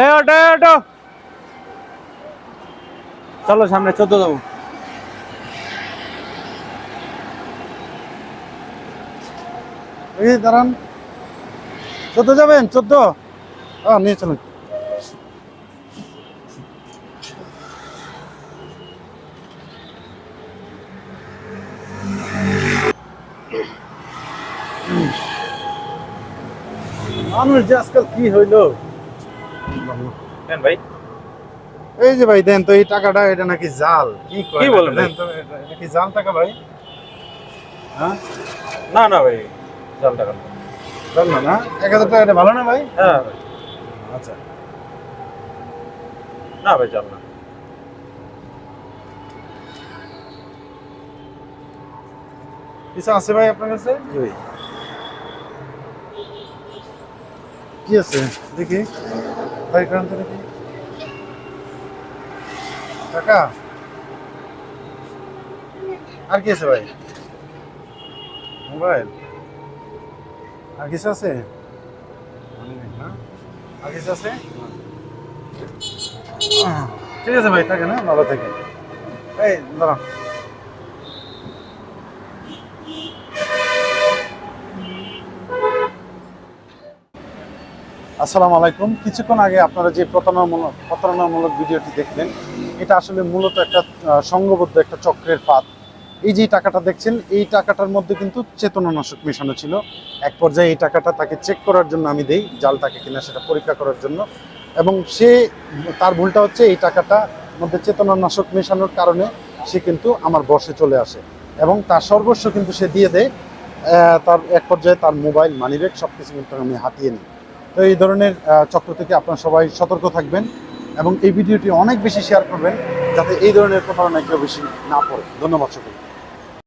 এ ওটো ওটো চলো সামনে, চোদ্দ দেবো। এই দাঁড়ান। চোদ্দ যাবেন? চোদ্দ? নিয়ে চলুন। মানুষ যে আজকাল কি হইল? কেন ভাই। এই যে ভাই দেন তো এই টাকাটা এটা নাকি জাল। কি কি বলেন দেন তো এটা কি জাল টাকা ভাই? হ্যাঁ? না না ভাই চল টাকা না। জাল না না? এক হাজার টাকা এটা ভালো না ভাই? হ্যাঁ। আচ্ছা। না ভাই চল না। কিছু আছে ভাই আপনার কাছে? জি ভাই। কি আছে? দেখি। ভাই তো দেখি টাকা আর কি আছে ভাই? মোবাইল? আর কিছু আছে? আর কিছু আছে? ঠিক আছে ভাই থাকে না ভালো থাকে এই দাঁড়ান আসসালামু আলাইকুম। কিছুক্ষণ আগে আপনারা যে প্রতারণামূলক প্রতারণামূলক ভিডিওটি দেখলেন, এটা আসলে মূলত একটা সংঘবদ্ধ একটা চক্রের পাত। এই যে টাকাটা দেখছেন, এই টাকাটার মধ্যে কিন্তু চেতনানাশক মেশানো ছিল। এক পর্যায়ে এই টাকাটা তাকে চেক করার জন্য আমি দেই, জাল টাকা কিনা সেটা পরীক্ষা করার জন্য। এবং সে, তার ভুলটা হচ্ছে এই টাকাটা মধ্যে চেতনানাশক মেশানোর কারণে সে কিন্তু আমার বসে চলে আসে। এবং তার সর্বস্ব কিন্তু সে দিয়ে দেয় তার এক পর্যায়ে তার মোবাইল মানিব্যাগ সব কিছু কিন্তু আমি হাতিয়ে নিই। তো এই ধরনের চক্র থেকে আপনারা সবাই সতর্ক থাকবেন এবং এই ভিডিওটি অনেক বেশি শেয়ার করবেন যাতে এই ধরনের প্রতারণায় কেউ বেশি না পড়ে ধন্যবাদ সকলকে।